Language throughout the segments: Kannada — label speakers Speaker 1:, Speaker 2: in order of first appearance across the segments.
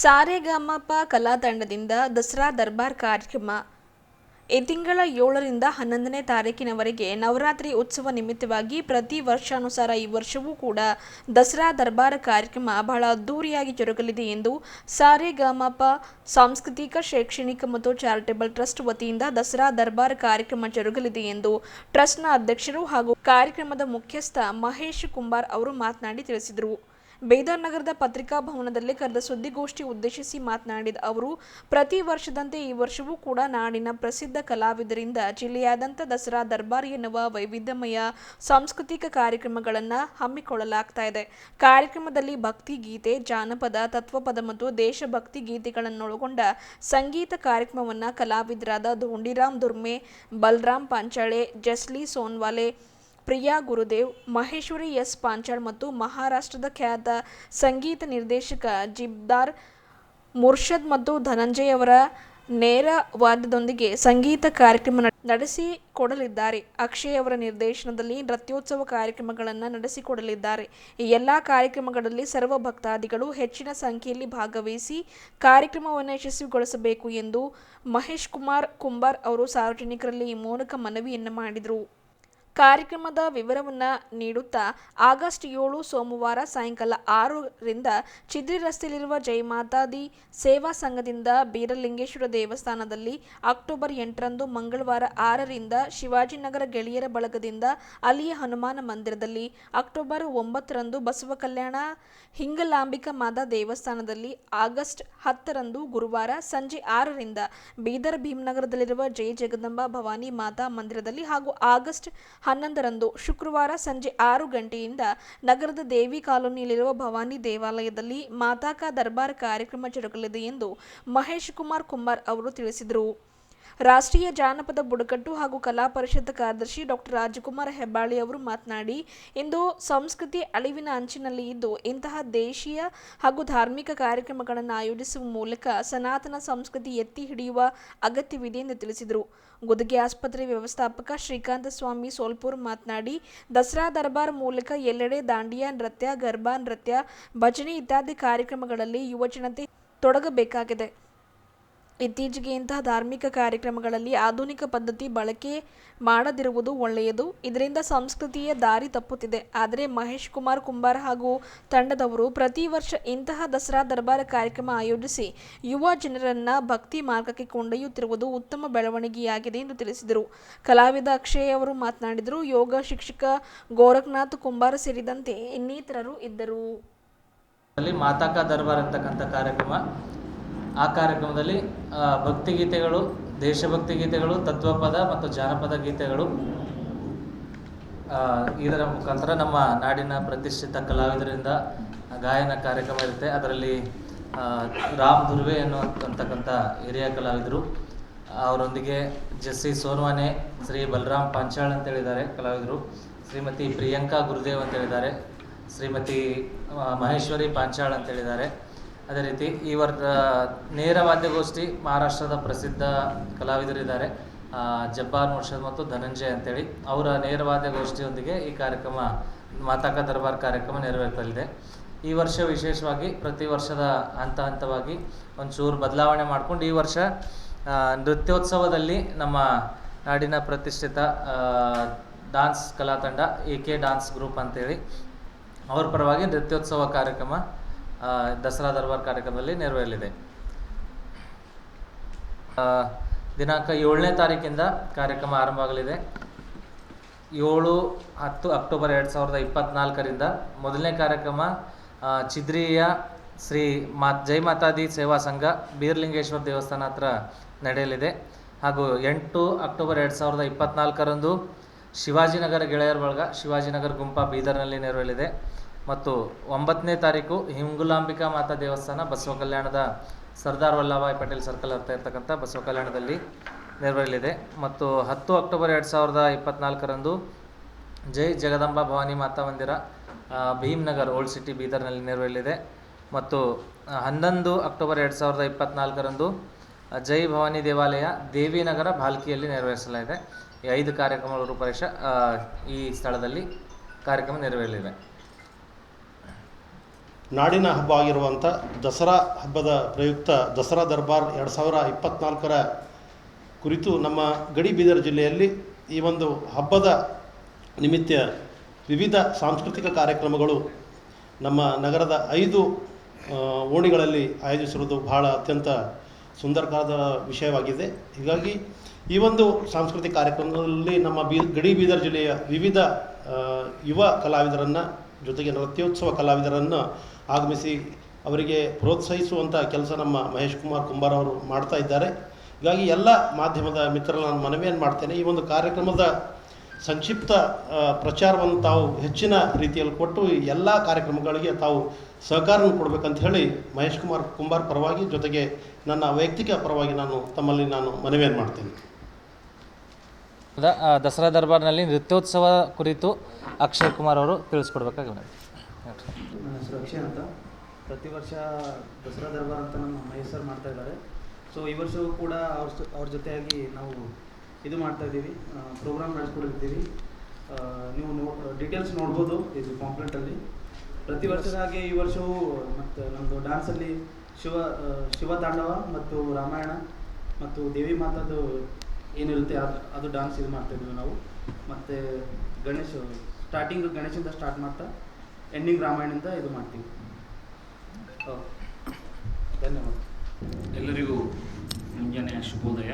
Speaker 1: ಸಾರೆಗಾಮಪ ಕಲಾ ತಂಡದಿಂದ ದಸರಾ ದರ್ಬಾರ್ ಕಾರ್ಯಕ್ರಮ. ಈ ತಿಂಗಳ ಏಳರಿಂದ ಹನ್ನೊಂದನೇ ತಾರೀಕಿನವರೆಗೆ ನವರಾತ್ರಿ ಉತ್ಸವ ನಿಮಿತ್ತವಾಗಿ ಪ್ರತಿ ವರ್ಷಾನುಸಾರ ಈ ವರ್ಷವೂ ಕೂಡ ದಸರಾ ದರ್ಬಾರ್ ಕಾರ್ಯಕ್ರಮ ಬಹಳ ಅದ್ದೂರಿಯಾಗಿ ಜರುಗಲಿದೆ ಎಂದು ಸಾರೆಗಮಪ ಸಾಂಸ್ಕೃತಿಕ, ಶೈಕ್ಷಣಿಕ ಮತ್ತು ಚಾರಿಟೇಬಲ್ ಟ್ರಸ್ಟ್ ವತಿಯಿಂದ ದಸರಾ ದರ್ಬಾರ್ ಕಾರ್ಯಕ್ರಮ ಜರುಗಲಿದೆ ಎಂದು ಟ್ರಸ್ಟ್ನ ಅಧ್ಯಕ್ಷರು ಹಾಗೂ ಕಾರ್ಯಕ್ರಮದ ಮುಖ್ಯಸ್ಥ ಮಹೇಶ್ ಕುಂಬಾರ್ ಅವರು ಮಾತನಾಡಿ ತಿಳಿಸಿದರು. ಬೇದರ್ ನಗರದ ಪತ್ರಿಕಾ ಭವನದಲ್ಲಿ ಕರೆದ ಸುದ್ದಿಗೋಷ್ಠಿ ಉದ್ದೇಶಿಸಿ ಮಾತನಾಡಿದ ಅವರು, ಪ್ರತಿ ವರ್ಷದಂತೆ ಈ ವರ್ಷವೂ ಕೂಡ ನಾಡಿನ ಪ್ರಸಿದ್ಧ ಕಲಾವಿದರಿಂದ ಜಿಲ್ಲೆಯಾದಂಥ ದಸರಾ ದರ್ಬಾರ್ ಎನ್ನುವ ವೈವಿಧ್ಯಮಯ ಸಾಂಸ್ಕೃತಿಕ ಕಾರ್ಯಕ್ರಮಗಳನ್ನು ಹಮ್ಮಿಕೊಳ್ಳಲಾಗ್ತಾ ಇದೆ. ಕಾರ್ಯಕ್ರಮದಲ್ಲಿ ಭಕ್ತಿ ಗೀತೆ, ಜಾನಪದ, ತತ್ವಪದ ಮತ್ತು ದೇಶಭಕ್ತಿ ಗೀತೆಗಳನ್ನೊಳಗೊಂಡ ಸಂಗೀತ ಕಾರ್ಯಕ್ರಮವನ್ನು ಕಲಾವಿದರಾದ ಧೋಂಡಿರಾಮ್ ದುರ್ಮೆ, ಬಲರಾಮ್ ಪಾಂಚಾಳೆ, ಜಸ್ಲಿ ಸೋನ್ವಾಲೆ ಪ್ರಿಯಾ ಗುರುದೇವ್, ಮಹೇಶ್ವರಿ ಎಸ್. ಪಾಂಚಾಳ್ ಮತ್ತು ಮಹಾರಾಷ್ಟ್ರದ ಖ್ಯಾತ ಸಂಗೀತ ನಿರ್ದೇಶಕ ಜಿಬ್ದಾರ್ ಮುರ್ಷದ್ ಮತ್ತು ಧನಂಜಯ್ ಅವರ ನೇರ ವಾದ್ಯದೊಂದಿಗೆ ಸಂಗೀತ ಕಾರ್ಯಕ್ರಮ ನಡೆಸಿಕೊಡಲಿದ್ದಾರೆ ಅಕ್ಷಯ್ ಅವರ ನಿರ್ದೇಶನದಲ್ಲಿ ನೃತ್ಯೋತ್ಸವ ಕಾರ್ಯಕ್ರಮಗಳನ್ನು ನಡೆಸಿಕೊಡಲಿದ್ದಾರೆ ಈ ಎಲ್ಲ ಕಾರ್ಯಕ್ರಮಗಳಲ್ಲಿ ಸರ್ವ ಭಕ್ತಾದಿಗಳು ಹೆಚ್ಚಿನ ಸಂಖ್ಯೆಯಲ್ಲಿ ಭಾಗವಹಿಸಿ ಕಾರ್ಯಕ್ರಮವನ್ನು ಯಶಸ್ವಿಗೊಳಿಸಬೇಕು ಎಂದು ಮಹೇಶ್ ಕುಮಾರ್ ಕುಂಬಾರ್ ಅವರು ಸಾರ್ವಜನಿಕರಲ್ಲಿ ಈ ಮೂಲಕ ಮನವಿಯನ್ನು ಮಾಡಿದರು. ಕಾರ್ಯಕ್ರಮದ ವಿವರವನ್ನು ನೀಡುತ್ತಾ ಆಗಸ್ಟ್ ಏಳು ಸೋಮವಾರ ಸಾಯಂಕಾಲ ಆರರಿಂದ ಚಿದ್ರಿ ರಸ್ತೆಯಲ್ಲಿರುವ ಜೈ ಮಾತಾದಿ ಸೇವಾ ಸಂಘದಿಂದ ಬೀರಲಿಂಗೇಶ್ವರ ದೇವಸ್ಥಾನದಲ್ಲಿ ಅಕ್ಟೋಬರ್ ಎಂಟರಂದು ಮಂಗಳವಾರ ಆರರಿಂದ ಶಿವಾಜಿನಗರ ಗೆಳೆಯರ ಬಳಗದಿಂದ ಅಲ್ಲಿಯ ಹನುಮಾನ ಮಂದಿರದಲ್ಲಿ ಅಕ್ಟೋಬರ್ ಒಂಬತ್ತರಂದು ಬಸವ ಕಲ್ಯಾಣ ಹಿಂಗಲಾಂಬಿಕಾ ಮಾತಾ ದೇವಸ್ಥಾನದಲ್ಲಿ ಆಗಸ್ಟ್ ಹತ್ತರಂದು ಗುರುವಾರ ಸಂಜೆ ಆರರಿಂದ ಬೀದರ್ ಭೀಮನಗರದಲ್ಲಿರುವ ಜಯ ಜಗದಂಬ ಭವಾನಿ ಮಾತಾ ಮಂದಿರದಲ್ಲಿ ಹಾಗೂ ಆಗಸ್ಟ್ ಹನ್ನೊಂದರಂದು ಶುಕ್ರವಾರ ಸಂಜೆ ಆರು ಗಂಟೆಯಿಂದ ನಗರದ ದೇವಿ ಕಾಲೋನಿಯಲ್ಲಿರುವ ಭವಾನಿ ದೇವಾಲಯದಲ್ಲಿ ಮಾತಾಕ ದರ್ಬಾರ್ ಕಾರ್ಯಕ್ರಮ ಜರುಗಲಿದೆ ಎಂದು ಮಹೇಶ್ ಕುಮಾರ್ ಕುಮಾರ್ ಅವರು ತಿಳಿಸಿದರು. ರಾಷ್ಟ್ರೀಯ ಜಾನಪದ ಬುಡಕಟ್ಟು ಹಾಗೂ ಕಲಾ ಪರಿಷತ್ ಕಾರ್ಯದರ್ಶಿ ಡಾಕ್ಟರ್ ರಾಜಕುಮಾರ್ ಹೆಬ್ಬಾಳಿ ಅವರು ಮಾತನಾಡಿ, ಇಂದು ಸಂಸ್ಕೃತಿ ಅಳಿವಿನ ಅಂಚಿನಲ್ಲಿ ಇದ್ದು, ಇಂತಹ ದೇಶೀಯ ಹಾಗೂ ಧಾರ್ಮಿಕ ಕಾರ್ಯಕ್ರಮಗಳನ್ನು ಆಯೋಜಿಸುವ ಮೂಲಕ ಸನಾತನ ಸಂಸ್ಕೃತಿ ಎತ್ತಿ ಹಿಡಿಯುವ ಅಗತ್ಯವಿದೆ ಎಂದು ತಿಳಿಸಿದರು. ಗುದಗಿ ಆಸ್ಪತ್ರೆ ವ್ಯವಸ್ಥಾಪಕ ಶ್ರೀಕಾಂತ ಸ್ವಾಮಿ ಸೋಲ್ಪುರ್ ಮಾತನಾಡಿ, ದಸರಾ ದರ್ಬಾರ್ ಮೂಲಕ ಎಲ್ಲೆಡೆ ದಾಂಡಿಯಾ ನೃತ್ಯ ಗರ್ಭಾ ನೃತ್ಯ, ಭಜನೆ ಇತ್ಯಾದಿ ಕಾರ್ಯಕ್ರಮಗಳಲ್ಲಿ ಯುವಜನತೆ ತೊಡಗಬೇಕಾಗಿದೆ. ಇತ್ತೀಚೆಗೆ ಇಂತಹ ಧಾರ್ಮಿಕ ಕಾರ್ಯಕ್ರಮಗಳಲ್ಲಿ ಆಧುನಿಕ ಪದ್ಧತಿ ಬಳಕೆ ಮಾಡದಿರುವುದು ಒಳ್ಳೆಯದು. ಇದರಿಂದ ಸಂಸ್ಕೃತಿಯ ದಾರಿ ತಪ್ಪುತ್ತಿದೆ. ಆದರೆ ಮಹೇಶ್ ಕುಮಾರ್ ಕುಂಬಾರ್ ಹಾಗೂ ತಂಡದವರು ಪ್ರತಿ ವರ್ಷ ಇಂತಹ ದಸರಾ ದರ್ಬಾರ್ ಕಾರ್ಯಕ್ರಮ ಆಯೋಜಿಸಿ ಯುವ ಜನರನ್ನ ಭಕ್ತಿ ಮಾರ್ಗಕ್ಕೆ ಕೊಂಡೊಯ್ಯುತ್ತಿರುವುದು ಉತ್ತಮ ಬೆಳವಣಿಗೆಯಾಗಿದೆ ಎಂದು ತಿಳಿಸಿದರು. ಕಲಾವಿದ ಅಕ್ಷಯ್ ಅವರು ಮಾತನಾಡಿದರು, ಯೋಗ ಶಿಕ್ಷಕ ಗೋರಖನಾಥ್ ಕುಂಬಾರ್ ಸೇರಿದಂತೆ ಇನ್ನಿತರರು ಇದ್ದರು.
Speaker 2: ಮಾತಾಕ ದರ್ಬಾರ್ ಅಂತಕ್ಕಂಥ ಕಾರ್ಯಕ್ರಮ ಆ ಕಾರ್ಯಕ್ರಮದಲ್ಲಿ ಭಕ್ತಿ ಭಕ್ತಿಗೀತೆಗಳು, ದೇಶಭಕ್ತಿ ಗೀತೆಗಳು, ತತ್ವಪದ ಮತ್ತು ಜಾನಪದ ಗೀತೆಗಳು ಇದರ ಮುಖಾಂತರ ನಮ್ಮ ನಾಡಿನ ಪ್ರತಿಷ್ಠಿತ ಕಲಾವಿದರಿಂದ ಗಾಯನ ಕಾರ್ಯಕ್ರಮ ಇರುತ್ತೆ. ಅದರಲ್ಲಿ ರಾಮ್ ದುರ್ವೆ ಅನ್ನುವಂತಕ್ಕಂಥ ಹಿರಿಯ ಕಲಾವಿದರು. ಅವರೊಂದಿಗೆ ಜಸ್ಸಿ ಸೋನ್ವಾನೆ, ಶ್ರೀ ಬಲರಾಮ್ ಪಾಂಚಾಳ್ ಅಂತ ಹೇಳಿದ್ದಾರೆ ಕಲಾವಿದರು. ಶ್ರೀಮತಿ ಪ್ರಿಯಾಂಕಾ ಗುರುದೇವ್ ಅಂತ ಹೇಳಿದ್ದಾರೆ ಶ್ರೀಮತಿ ಮಹೇಶ್ವರಿ ಪಾಂಚಾಳ್ ಅಂತ ಹೇಳಿದ್ದಾರೆ ಅದೇ ರೀತಿ ಈ ವರ್ಷ ನೇರ ವಾದ್ಯಗೋಷ್ಠಿ ಮಹಾರಾಷ್ಟ್ರದ ಪ್ರಸಿದ್ಧ ಕಲಾವಿದರಿದ್ದಾರೆ. ಜಬ್ಬಾರ್ ಮುರ್ಷದ್ ಮತ್ತು ಧನಂಜಯ್ ಅಂತೇಳಿ. ಅವರ ನೇರ ವಾದ್ಯಗೋಷ್ಠಿಯೊಂದಿಗೆ ಈ ಕಾರ್ಯಕ್ರಮ, ಮಾತಾಕ ದರ್ಬಾರ್ ಕಾರ್ಯಕ್ರಮ ನೆರವೇರ್ತಲಿದೆ. ಈ ವರ್ಷ ವಿಶೇಷವಾಗಿ ಪ್ರತಿ ವರ್ಷದ ಹಂತ ಹಂತವಾಗಿ ಒಂಚೂರು ಬದಲಾವಣೆ ಮಾಡ್ಕೊಂಡು ಈ ವರ್ಷ ನೃತ್ಯೋತ್ಸವದಲ್ಲಿ ನಮ್ಮ ನಾಡಿನ ಪ್ರತಿಷ್ಠಿತ ಡಾನ್ಸ್ ಕಲಾ ತಂಡ ಎ ಕೆ ಡಾನ್ಸ್ ಗ್ರೂಪ್ ಅಂತೇಳಿ. ಅವ್ರ ಪರವಾಗಿ ನೃತ್ಯೋತ್ಸವ ಕಾರ್ಯಕ್ರಮ ದಸರಾ ದರ್ಬಾರ್ ಕಾರ್ಯಕ್ರಮದಲ್ಲಿ ನೆರವೇರಲಿದೆ. ದಿನಾಂಕ ಏಳನೇ ತಾರೀಕಿಂದ ಕಾರ್ಯಕ್ರಮ ಆರಂಭ ಆಗಲಿದೆ ಏಳು ಹತ್ತು ಅಕ್ಟೋಬರ್ ಎರಡು ಸಾವಿರದ ಇಪ್ಪತ್ತ್ನಾಲ್ಕರಿಂದ ಮೊದಲನೇ ಕಾರ್ಯಕ್ರಮ ಚಿದ್ರಿಯ ಶ್ರೀ ಮಾ, ಜೈ ಮಾತಾದಿ ಸೇವಾ ಸಂಘ ಬೀರ್ಲಿಂಗೇಶ್ವರ ದೇವಸ್ಥಾನ ಹತ್ರ ನಡೆಯಲಿದೆ. ಹಾಗೂ ಎಂಟು ಅಕ್ಟೋಬರ್ ಎರಡು ಸಾವಿರದ ಇಪ್ಪತ್ತ್ನಾಲ್ಕರಂದು ಶಿವಾಜಿನಗರ ಗೆಳೆಯರ ಬಳಗ, ಶಿವಾಜಿನಗರ ಗುಂಪ ಬೀದರ್ನಲ್ಲಿ ನೆರವೇರಲಿದೆ. ಮತ್ತು ಒಂಬತ್ತನೇ ತಾರೀಕು ಹಿಂಗುಲಾಂಬಿಕಾ ಮಾತಾ ದೇವಸ್ಥಾನ ಬಸವ ಕಲ್ಯಾಣದ ಸರ್ದಾರ್ ವಲ್ಲಭಾಯ್ ಪಟೇಲ್ ಸರ್ಕಲ್ ಅಂತ ಇರ್ತಕ್ಕಂಥ ಬಸವ ಕಲ್ಯಾಣದಲ್ಲಿ ನೆರವೇರಲಿದೆ. ಮತ್ತು ಹತ್ತು ಅಕ್ಟೋಬರ್ ಎರಡು ಸಾವಿರದ ಇಪ್ಪತ್ನಾಲ್ಕರಂದು ಜೈ ಜಗದಂಬಾ ಭವಾನಿ ಮಾತಾ ಮಂದಿರ ಭೀಮ್ನಗರ್ ಓಲ್ಡ್ ಸಿಟಿ ಬೀದರ್ನಲ್ಲಿ ನೆರವೇರಲಿದೆ. ಮತ್ತು ಹನ್ನೊಂದು ಅಕ್ಟೋಬರ್ ಎರಡು ಸಾವಿರದ ಇಪ್ಪತ್ನಾಲ್ಕರಂದು ಜೈ ಭವಾನಿ ದೇವಾಲಯ ದೇವಿನಗರ ಭಾಲ್ಕಿಯಲ್ಲಿ ನೆರವೇರಿಸಲಾಗಿದೆ. ಈ ಐದು ಕಾರ್ಯಕ್ರಮಗಳ ರೂಪರೇಷ ಈ ಸ್ಥಳದಲ್ಲಿ ಕಾರ್ಯಕ್ರಮ ನೆರವೇರಲಿವೆ
Speaker 3: ನಾಡಿನ ಹಬ್ಬ ಆಗಿರುವಂಥ ದಸರಾ ಹಬ್ಬದ ಪ್ರಯುಕ್ತ ದಸರಾ ದರ್ಬಾರ್ ಎರಡು ಸಾವಿರ ಇಪ್ಪತ್ತ್ನಾಲ್ಕರ ಕುರಿತು ನಮ್ಮ ಗಡಿ ಬೀದರ್ ಜಿಲ್ಲೆಯಲ್ಲಿ ಈ ಒಂದು ಹಬ್ಬದ ನಿಮಿತ್ತ ವಿವಿಧ ಸಾಂಸ್ಕೃತಿಕ ಕಾರ್ಯಕ್ರಮಗಳು ನಮ್ಮ ನಗರದ ಐದು ಓಣಿಗಳಲ್ಲಿ ಆಯೋಜಿಸಿರುವುದು ಬಹಳ ಅತ್ಯಂತ ಸುಂದರವಾದ ವಿಷಯವಾಗಿದೆ. ಹೀಗಾಗಿ ಈ ಒಂದು ಸಾಂಸ್ಕೃತಿಕ ಕಾರ್ಯಕ್ರಮದಲ್ಲಿ ನಮ್ಮ ಬೀ, ಗಡಿ ಬೀದರ್ ಜಿಲ್ಲೆಯ ವಿವಿಧ ಯುವ ಕಲಾವಿದರನ್ನು ಜೊತೆಗೆ ನೃತ್ಯೋತ್ಸವ ಕಲಾವಿದರನ್ನು ಆಗಮಿಸಿ ಅವರಿಗೆ ಪ್ರೋತ್ಸಾಹಿಸುವಂಥ ಕೆಲಸ ನಮ್ಮ ಮಹೇಶ್ ಕುಮಾರ್ ಕುಂಬಾರ್ ಅವರು ಮಾಡ್ತಾ ಇದ್ದಾರೆ. ಹೀಗಾಗಿ ಎಲ್ಲ ಮಾಧ್ಯಮದ ಮಿತ್ರರು ನಾನು ಮನವಿಯನ್ನು ಮಾಡ್ತೇನೆ. ಈ ಒಂದು ಕಾರ್ಯಕ್ರಮದ ಸಂಕ್ಷಿಪ್ತ ಪ್ರಚಾರವನ್ನು ತಾವು ಹೆಚ್ಚಿನ ರೀತಿಯಲ್ಲಿ ಕೊಟ್ಟು ಎಲ್ಲ ಕಾರ್ಯಕ್ರಮಗಳಿಗೆ ತಾವು ಸಹಕಾರವನ್ನು ಕೊಡಬೇಕಂತ ಹೇಳಿ ಮಹೇಶ್ ಕುಮಾರ್ ಕುಂಬಾರ್ ಪರವಾಗಿ ಜೊತೆಗೆ ನನ್ನ ವೈಯಕ್ತಿಕ ಪರವಾಗಿ ನಾನು ತಮ್ಮಲ್ಲಿ ನಾನು ಮನವಿಯನ್ನು ಮಾಡ್ತೇನೆ.
Speaker 2: ದ- ದಸರಾ ದರ್ಬಾರ್ನಲ್ಲಿ ನೃತ್ಯೋತ್ಸವ ಕುರಿತು ಅಕ್ಷಯ್ ಕುಮಾರ್ ಅವರು ತಿಳಿಸ್ಕೊಡ್ಬೇಕಾಗಿ.
Speaker 4: ನನ್ನ ಹೆಸರು ಅಕ್ಷಯ್ ಅಂತ. ಪ್ರತಿ ವರ್ಷ ದಸರಾ ದರ್ಬಾರ್ ಅಂತ ನಮ್ಮ ಮೈಸೂರು ಮಾಡ್ತಾ ಇದ್ದಾರೆ. ಸೊ ಈ ವರ್ಷವೂ ಕೂಡ ಅವ್ರ ಅವ್ರ ಜೊತೆಯಾಗಿ ನಾವು ಇದು ಮಾಡ್ತಾ ಇದ್ದೀವಿ. ಪ್ರೋಗ್ರಾಮ್ ನಡೆಸ್ಕೊಂಡಿರ್ತೀವಿ. ನೀವು ನೋ ಡೀಟೇಲ್ಸ್ ನೋಡ್ಬೋದು ಇದು ಕಾಂಪ್ಲೆಂಟಲ್ಲಿ ಪ್ರತಿ ವರ್ಷದ ಹಾಗೆ ಈ ವರ್ಷವೂ ಮತ್ತು ನಮ್ಮದು ಡ್ಯಾನ್ಸಲ್ಲಿ ಶಿವ ಶಿವ ತಾಂಡವ ಮತ್ತು ರಾಮಾಯಣ ಮತ್ತು ದೇವಿ ಮಾತಾದು ಏನಿರುತ್ತೆ ಅದು ಅದು ಡ್ಯಾನ್ಸ್ ಇದು ಮಾಡ್ತಾ ಇದ್ದೀವಿ ನಾವು. ಮತ್ತು ಗಣೇಶ ಸ್ಟಾರ್ಟಿಂಗ್ ಗಣೇಶಿಂದ ಸ್ಟಾರ್ಟ್ ಮಾಡ್ತಾ ಎಂಡಿಂಗ್ ರಾಮಾಯಣದಿಂದ ಇದು ಮಾಡ್ತೀವಿ. ಧನ್ಯವಾದ.
Speaker 5: ಎಲ್ಲರಿಗೂ ಮುಂಜಾನೆಯ ಶುಭೋದಯ.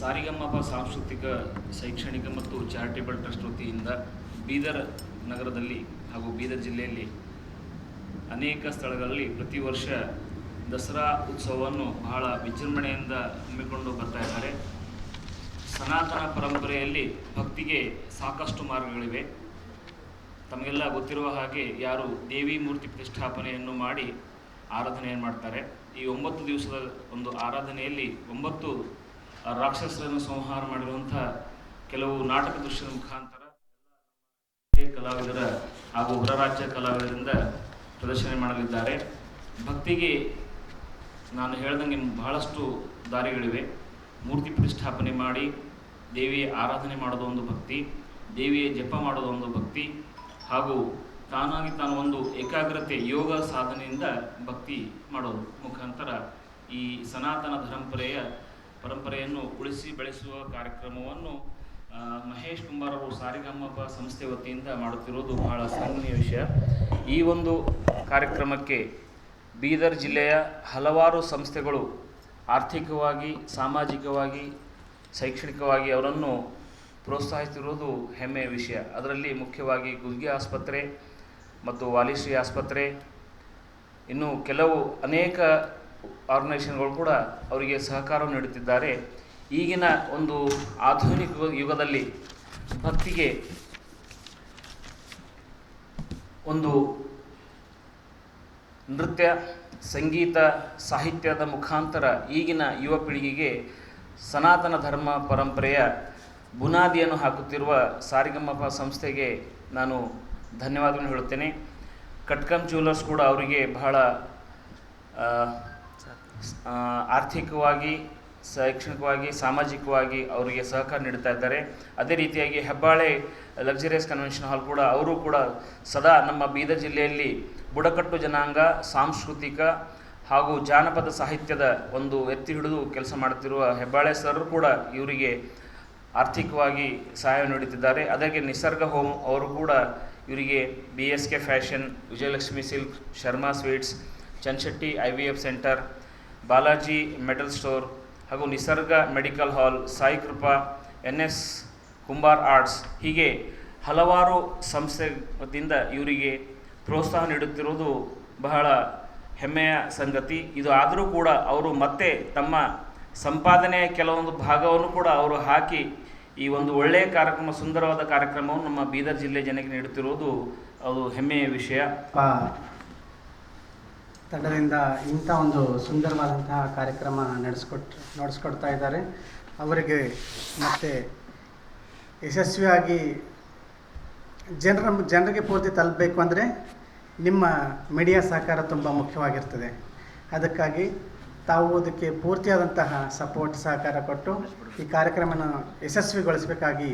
Speaker 5: ಸಾರಿಗಮ್ಮಪ್ಪ ಸಾಂಸ್ಕೃತಿಕ, ಶೈಕ್ಷಣಿಕ ಮತ್ತು ಚಾರಿಟೇಬಲ್ ಟ್ರಸ್ಟ್ ವತಿಯಿಂದ ಬೀದರ್ ನಗರದಲ್ಲಿ ಹಾಗೂ ಬೀದರ್ ಜಿಲ್ಲೆಯಲ್ಲಿ ಅನೇಕ ಸ್ಥಳಗಳಲ್ಲಿ ಪ್ರತಿ ವರ್ಷ ದಸರಾ ಉತ್ಸವವನ್ನು ಬಹಳ ವಿಜೃಂಭಣೆಯಿಂದ ಹಮ್ಮಿಕೊಂಡು ಬರ್ತಾ ಇದ್ದಾರೆ. ಸನಾತನ ಪರಂಪರೆಯಲ್ಲಿ ಭಕ್ತಿಗೆ ಸಾಕಷ್ಟು ಮಾರ್ಗಗಳಿವೆ. ತಮಗೆಲ್ಲ ಗೊತ್ತಿರುವ ಹಾಗೆ ಯಾರು ದೇವಿ ಮೂರ್ತಿ ಪ್ರತಿಷ್ಠಾಪನೆಯನ್ನು ಮಾಡಿ ಆರಾಧನೆಯನ್ನು ಮಾಡ್ತಾರೆ. ಈ ಒಂಬತ್ತು ದಿವಸದ ಒಂದು ಆರಾಧನೆಯಲ್ಲಿ ಒಂಬತ್ತು ರಾಕ್ಷಸರನ್ನು ಸಂಹಾರ ಮಾಡಿರುವಂಥ ಕೆಲವು ನಾಟಕ ದೃಶ್ಯದ ಮುಖಾಂತರ ಕಲಾವಿದರ ಹಾಗೂ ಹೊರ ರಾಜ್ಯ ಕಲಾವಿದರಿಂದ ಪ್ರದರ್ಶನ ಮಾಡಲಿದ್ದಾರೆ. ಭಕ್ತಿಗೆ ನಾನು ಹೇಳ್ದಂಗೆ ಬಹಳಷ್ಟು ದಾರಿಗಳಿವೆ. ಮೂರ್ತಿ ಪ್ರತಿಷ್ಠಾಪನೆ ಮಾಡಿ, ದೇವಿಯ ಆರಾಧನೆ ಮಾಡೋದು ಒಂದು ಭಕ್ತಿ, ದೇವಿಯ ಜಪ ಮಾಡೋದು ಒಂದು ಭಕ್ತಿ, ಹಾಗೂ ತಾನಾಗಿ ತಾನು ಒಂದು ಏಕಾಗ್ರತೆ, ಯೋಗ ಸಾಧನೆಯಿಂದ ಭಕ್ತಿ ಮಾಡೋದು. ಮುಖಾಂತರ ಈ ಸನಾತನ ಪರಂಪರೆಯ ಪರಂಪರೆಯನ್ನು ಉಳಿಸಿ ಬೆಳೆಸುವ ಕಾರ್ಯಕ್ರಮವನ್ನು ಮಹೇಶ್ ಕುಂಬಾರ್ ಅವರು ಸಾರಿಗಮ್ಮಪ್ಪ ಸಂಸ್ಥೆ ವತಿಯಿಂದ ಮಾಡುತ್ತಿರುವುದು ಬಹಳ ಸಾಮಾನ್ಯ ವಿಷಯ. ಈ ಒಂದು ಕಾರ್ಯಕ್ರಮಕ್ಕೆ ಬೀದರ್ ಜಿಲ್ಲೆಯ ಹಲವಾರು ಸಂಸ್ಥೆಗಳು ಆರ್ಥಿಕವಾಗಿ, ಸಾಮಾಜಿಕವಾಗಿ, ಶೈಕ್ಷಣಿಕವಾಗಿ ಅವರನ್ನು ಪ್ರೋತ್ಸಾಹಿಸುತ್ತಿರುವುದು ಹೆಮ್ಮೆಯ ವಿಷಯ. ಅದರಲ್ಲಿ ಮುಖ್ಯವಾಗಿ ಗುಲ್ಗಿ ಆಸ್ಪತ್ರೆ ಮತ್ತು ವಾಲಿಶ್ರೀ ಆಸ್ಪತ್ರೆ. ಇನ್ನು ಕೆಲವು ಅನೇಕ ಆರ್ಗನೈಸೇಷನ್ಗಳು ಕೂಡ ಅವರಿಗೆ ಸಹಕಾರ ನೀಡುತ್ತಿದ್ದಾರೆ. ಈಗಿನ ಒಂದು ಆಧುನಿಕ ಯುಗದಲ್ಲಿ ಭಕ್ತಿಗೆ ಒಂದು ನೃತ್ಯ, ಸಂಗೀತ, ಸಾಹಿತ್ಯದ ಮುಖಾಂತರ ಈಗಿನ ಯುವ ಪೀಳಿಗೆಗೆ ಸನಾತನ ಧರ್ಮ ಪರಂಪರೆಯ ಬುನಾದಿಯನ್ನು ಹಾಕುತ್ತಿರುವ ಸಾರಿಗಮ್ಮಪ ಸಂಸ್ಥೆಗೆ ನಾನು ಧನ್ಯವಾದವನ್ನು ಹೇಳುತ್ತೇನೆ. ಕಟ್ಕಮ್ ಜ್ಯುವೆಲರ್ಸ್ ಕೂಡ ಅವರಿಗೆ ಬಹಳ ಆರ್ಥಿಕವಾಗಿ, ಶೈಕ್ಷಣಿಕವಾಗಿ, ಸಾಮಾಜಿಕವಾಗಿ ಅವರಿಗೆ ಸಹಕಾರ ನೀಡುತ್ತಾ ಇದ್ದಾರೆ. ಅದೇ ರೀತಿಯಾಗಿ ಹೆಬ್ಬಾಳೆ ಲಕ್ಸುರಿಯಸ್ ಕನ್ವೆನ್ಷನ್ ಹಾಲ್ ಕೂಡ ಅವರು ಕೂಡ ಸದಾ ನಮ್ಮ ಬೀದರ್ ಜಿಲ್ಲೆಯಲ್ಲಿ ಬುಡಕಟ್ಟು ಜನಾಂಗ, ಸಾಂಸ್ಕೃತಿಕ ಹಾಗೂ ಜಾನಪದ ಸಾಹಿತ್ಯದ ಒಂದು ಎತ್ತಿ ಹಿಡಿದು ಕೆಲಸ ಮಾಡುತ್ತಿರುವ ಹೆಬ್ಬಾಳೆ ಸರ್ ಕೂಡ ಇವರಿಗೆ ಆರ್ಥಿಕವಾಗಿ ಸಹಾಯ ನೀಡುತ್ತಿದ್ದಾರೆ. ಅದಕ್ಕೆ ನಿಸರ್ಗ ಹೋಮ್ ಅವರು ಕೂಡ ಇವರಿಗೆ B S K fashion Vijayalakshmi silk, Sharma sweets Chanshetti I V F centre Balaji metal store ಹಾಗೂ Nisarga medical hall, Sai Krupa, N S Kumbar arts ಹೀಗೆ ಹಲವಾರು ಸಂಸ್ಥೆದಿಂದ ಇವರಿಗೆ ಪ್ರೋತ್ಸಾಹ ನೀಡುತ್ತಿರುವುದು ಬಹಳ ಹೆಮ್ಮೆಯ ಸಂಗತಿ. ಇದು ಆದರೂ ಕೂಡ ಅವರು ಮತ್ತೆ ತಮ್ಮ ಸಂಪಾದನೆಯ ಕೆಲವೊಂದು ಭಾಗವನ್ನು ಕೂಡ ಅವರು ಹಾಕಿ ಈ ಒಂದು ಒಳ್ಳೆಯ ಕಾರ್ಯಕ್ರಮ, ಸುಂದರವಾದ ಕಾರ್ಯಕ್ರಮವನ್ನು ನಮ್ಮ ಬೀದರ್ ಜಿಲ್ಲೆ ಜನಕ್ಕೆ ನೀಡುತ್ತಿರುವುದು ಅದು ಹೆಮ್ಮೆಯ ವಿಷಯ.
Speaker 6: ತಂಡದಿಂದ ಇಂಥ ಒಂದು ಸುಂದರವಾದಂತಹ ಕಾರ್ಯಕ್ರಮ ನಡೆಸ್ಕೊಟ್, ನಡೆಸ್ಕೊಡ್ತಾ ಇದ್ದಾರೆ. ಅವರಿಗೆ ಮತ್ತೆ ಯಶಸ್ವಿಯಾಗಿ ಜನರ ಜನರಿಗೆ ಪೂರ್ತಿ ತಲುಪಬೇಕು ಅಂದರೆ ನಿಮ್ಮ ಮೀಡಿಯಾ ಸಹಕಾರ ತುಂಬ ಮುಖ್ಯವಾಗಿರ್ತದೆ. ಅದಕ್ಕಾಗಿ ತಾವು ಅದಕ್ಕೆ ಪೂರ್ತಿಯಾದಂತಹ ಸಪೋರ್ಟ್ ಸಹಕಾರ ಕೊಟ್ಟು ಈ ಕಾರ್ಯಕ್ರಮನ ಯಶಸ್ವಿಗೊಳಿಸಬೇಕಾಗಿ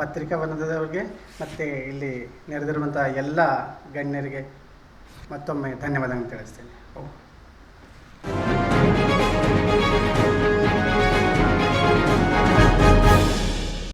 Speaker 6: ಪತ್ರಿಕಾ ವೃಂದದವರಿಗೆ ಮತ್ತು ಇಲ್ಲಿ ನೆರೆದಿರುವಂಥ ಎಲ್ಲ ಗಣ್ಯರಿಗೆ ಮತ್ತೊಮ್ಮೆ ಧನ್ಯವಾದಗಳನ್ನು ತಿಳಿಸ್ತೇನೆ. ಓ